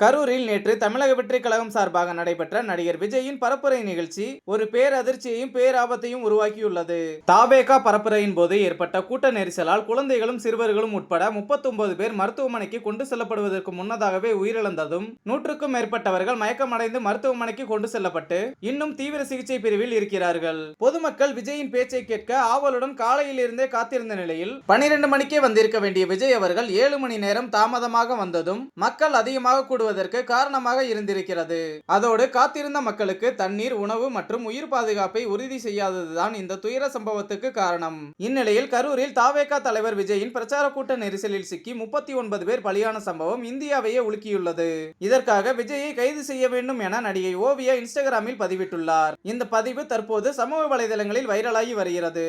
கரூரில் நேற்று தமிழக வெற்றி கழகம் சார்பாக நடைபெற்ற நடிகர் விஜயின் பரப்புரை நிகழ்ச்சி ஒரு பேரதிர்ச்சியையும் பேராபத்தையும் உருவாக்கியுள்ளது. தாபேகா பரப்புரையின் போது ஏற்பட்ட கூட்ட நெரிசலால் குழந்தைகளும் சிறுவர்களும் உட்பட 39 பேர் மருத்துவமனைக்கு கொண்டு செல்லப்படுவதற்கு முன்னதாகவே உயிரிழந்ததும் நூற்றுக்கும் மேற்பட்டவர்கள் மயக்கமடைந்து மருத்துவமனைக்கு கொண்டு செல்லப்பட்டு இன்னும் தீவிர சிகிச்சை பிரிவில் இருக்கிறார்கள். பொதுமக்கள் விஜயின் பேச்சை கேட்க ஆவலுடன் காலையில் இருந்தே காத்திருந்த நிலையில் 12 மணிக்கே வந்திருக்க வேண்டிய விஜய் அவர்கள் ஏழு மணி நேரம் தாமதமாக வந்ததும் மக்கள் அதிகமாக கூடுவதற்கு காரணமாக இருந்திருக்கிறது. அதோடு காத்திருந்த மக்களுக்கு தண்ணீர் உணவு மற்றும் உயிர் பாதுகாப்பை உறுதி செய்யாததுதான் இந்த துயர சம்பவத்துக்கு காரணம். இந்நிலையில் கரூரில் தாவேகா தலைவர் விஜயின் பிரச்சார கூட்ட நெரிசலில் சிக்கி முப்பத்தி ஒன்பது பேர் பலியான சம்பவம் இந்தியாவையே உலுக்கியுள்ளது. இதற்காக விஜயை கைது செய்ய வேண்டும் என நடிகை ஓவியா இன்ஸ்டாகிராமில் பதிவிட்டுள்ளார். இந்த பதிவு தற்போது சமூக வலைதளங்களில் வைரலாகி வருகிறது.